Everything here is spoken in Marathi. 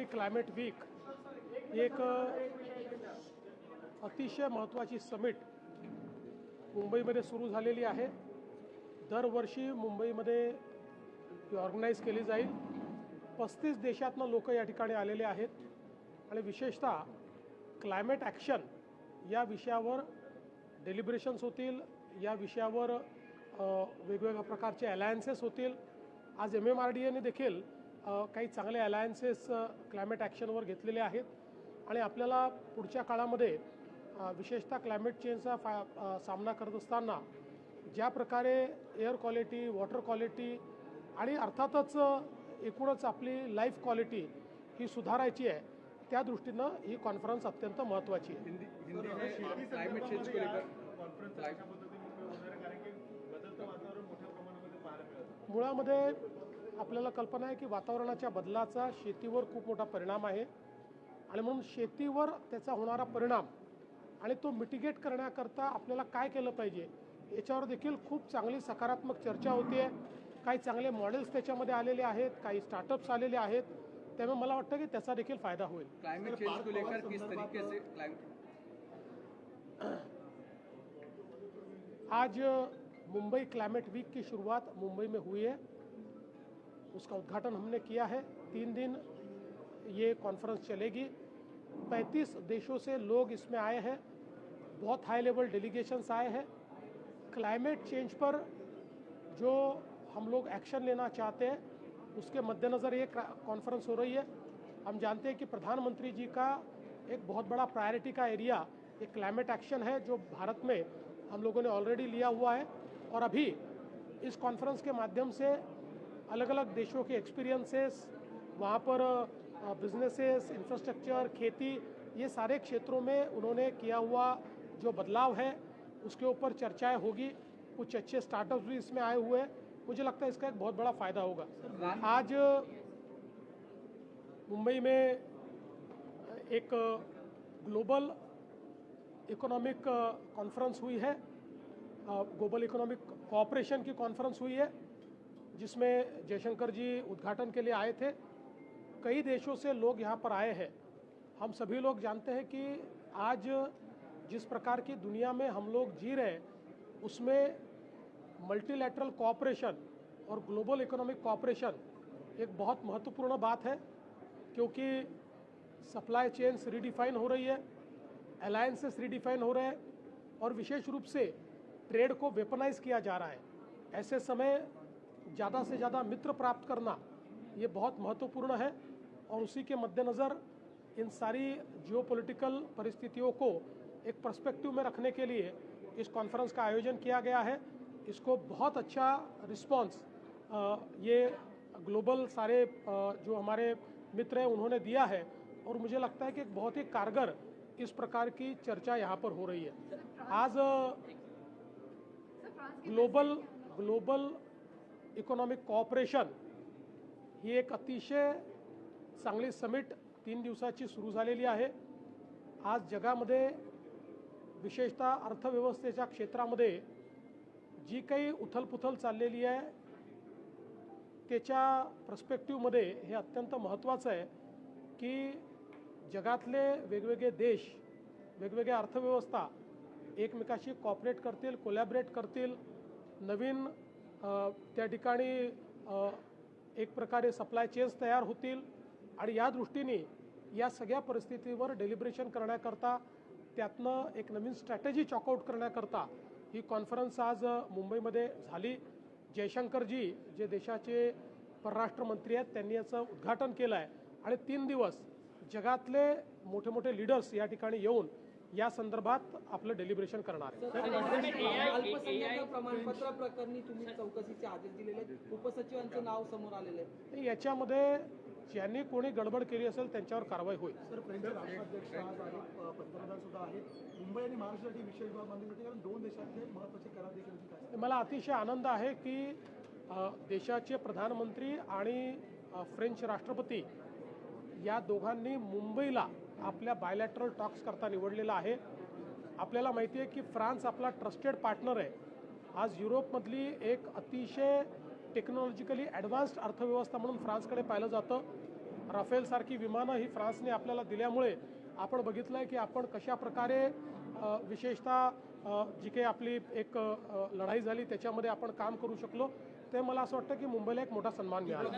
मुंबई क्लायमेट वीक एक अतिशय महत्त्वाची समिट मुंबईमध्ये सुरू झालेली आहे. दरवर्षी मुंबईमध्ये ती ऑर्गनाईज केली जाईल. पस्तीस देशातनं लोक या ठिकाणी आलेले आहेत. आणि विशेषतः क्लायमेट ॲक्शन या विषयावर डेलिब्रेशन्स होतील. या विषयावर वेगवेगळ्या प्रकारचे अलायन्सेस होतील. आज एम एम आर डी एने देखील काही चांगले अलायन्सेस क्लायमेट ॲक्शनवर घेतलेले आहेत. आणि आपल्याला पुढच्या काळामध्ये विशेषतः क्लायमेट चेंजचा फा सामना करत असताना ज्या प्रकारे एअर क्वालिटी वॉटर क्वालिटी आणि अर्थातच एकूणच आपली लाईफ क्वालिटी ही सुधारायची आहे त्या दृष्टीनं ही कॉन्फरन्स अत्यंत महत्त्वाची आहे. मुळामध्ये आपल्याला कल्पना आहे की वातावरणाच्या बदलाचा शेतीवर खूप मोठा परिणाम आहे. आणि म्हणून शेतीवर त्याचा होणारा परिणाम आणि तो मिटिगेट करण्याकरता आपल्याला काय केलं पाहिजे याच्यावर देखील खूप चांगली सकारात्मक चर्चा होती आहे. काही चांगले मॉडेल्स त्याच्यामध्ये आलेले आहेत काही स्टार्टअप्स आलेले आहेत. त्यामुळे मला वाटतं की त्याचा देखील फायदा होईल. आज मुंबई क्लाइमेट वीक की शुरुआत मुंबई में हुई है. उसका उद्घाटन हमने किया है। तीन दिन ये कॉन्फ्रेंस चलेगी। 35 देशों से लोग इसमें आए हैं। बहुत हाई लेवल डेलीगेशंस आए हैं। क्लाइमेट चेंज पर जो हम लोग एक्शन लेना चाहते हैं, उसके मद्देनज़र ये कॉन्फ्रेंस हो रही है। हम जानते हैं कि प्रधानमंत्री जी का एक बहुत बड़ा प्रायोरिटी का एरिया एक क्लाइमेट एक्शन है, जो भारत में हम लोगों ने ऑलरेडी लिया हुआ है। और अभी इस कॉन्फ्रेंस के माध्यम से अलग अलग देशों के एक्सपीरियंसेस वहाँ पर बिजनेसेस इंफ्रास्ट्रक्चर खेती, ये सारे क्षेत्रों में उन्होंने किया हुआ जो बदलाव है, उसके ऊपर चर्चाएँ होगी। कुछ अच्छे स्टार्टअप्स भी इसमें आए हुए हैं। मुझे लगता है इसका एक बहुत बड़ा फ़ायदा होगा। आज मुंबई में एक ग्लोबल इकोनॉमिक कॉन्फ्रेंस हुई है। ग्लोबल इकोनॉमिक कॉपरेशन की कॉन्फ्रेंस हुई है। जिसमें जयशंकर जी उद्घाटन के लिए आए थे। कई देशों से लोग यहाँ पर आए हैं। हम सभी लोग जानते हैं कि आज जिस प्रकार की दुनिया में हम लोग जी रहे हैं, उसमें मल्टीलैटरल कॉपरेशन और ग्लोबल इकोनॉमिक कॉपरेशन एक बहुत महत्वपूर्ण बात है, क्योंकि सप्लाई चेन्स रीडिफाइन हो रही है अलायंसेस रीडिफाइन हो रहे हैं और विशेष रूप से ट्रेड को वेपनाइज किया जा रहा है। ऐसे समय ज़्यादा से ज़्यादा मित्र प्राप्त करना ये बहुत महत्वपूर्ण है। और उसी के मद्देनज़र इन सारी जियोपॉलिटिकल परिस्थितियों को एक पर्सपेक्टिव में रखने के लिए इस कॉन्फ्रेंस का आयोजन किया गया है। इसको बहुत अच्छा रिस्पांस ये ग्लोबल सारे जो हमारे मित्र हैं उन्होंने दिया है। और मुझे लगता है कि एक बहुत ही कारगर इस प्रकार की चर्चा यहाँ पर हो रही है। आज ग्लोबल ग्लोबल इकॉनॉमिक कॉपरेशन ही एक अतिशय चांगली समिट तीन दिवसाची सुरू झालेली आहे. आज जगामध्ये विशेषतः अर्थव्यवस्थेच्या क्षेत्रामध्ये जी काही उथलपुथल चाललेली आहे त्याच्या प्रस्पेक्टिव्हमध्ये हे अत्यंत महत्त्वाचं आहे की जगातले वेगवेगळे देश वेगवेगळ्या अर्थव्यवस्था एकमेकाशी कॉपरेट करतील कोलॅबरेट करतील नवीन त्या ठिकाणी एक प्रकारे सप्लाय चेन्स तयार होतील आणि या दृष्टीने या सगळ्या परिस्थितीवर डेलिब्रेशन करण्याकरता त्यातनं एक नवीन स्ट्रॅटेजी चॉकआउट करण्याकरता ही कॉन्फरन्स आज मुंबईमध्ये झाली. जयशंकरजी जे देशाचे परराष्ट्र मंत्री आहेत त्यांनी याचं उद्घाटन केलं आहे आणि तीन दिवस जगातले मोठे मोठे लीडर्स या ठिकाणी येऊन या संदर्भात आपलं डेलिब्रेशन करणार प्रमाणपत्र प्रकरणी तुम्ही चौकशीचे आदेश दिलेले. उपसचिवांचं नाव समोर आलेलं आहे. तर याच्यामध्ये ज्यांनी कोणी गडबड केली असेल त्यांच्यावर कारवाई होईल. मुंबई आणि महाराष्ट्रासाठी विशेष कारण दोन देशातले महत्त्वाचे करार देखील मला अतिशय आनंद आहे की देशाचे प्रधानमंत्री आणि फ्रेंच राष्ट्रपती या दोघांनी मुंबईला आपल्या बायलॅटरल टॉक्स करता निवडलेला आहे. आपल्याला माहिती आहे की फ्रान्स आपला ट्रस्टेड पार्टनर आहे. आज युरोपमधली एक अतिशय टेक्नॉलॉजिकली ॲडव्हान्स्ड अर्थव्यवस्था म्हणून फ्रान्सकडे पाहिलं जातं. राफेलसारखी विमानं ही फ्रान्सने आपल्याला दिल्यामुळे आपण बघितलं आहे की आपण कशा प्रकारे विशेषतः जी काही आपली एक लढाई झाली त्याच्यामध्ये आपण काम करू शकलो. ते मला असं वाटतं की मुंबईला एक मोठा सन्मान मिळाला.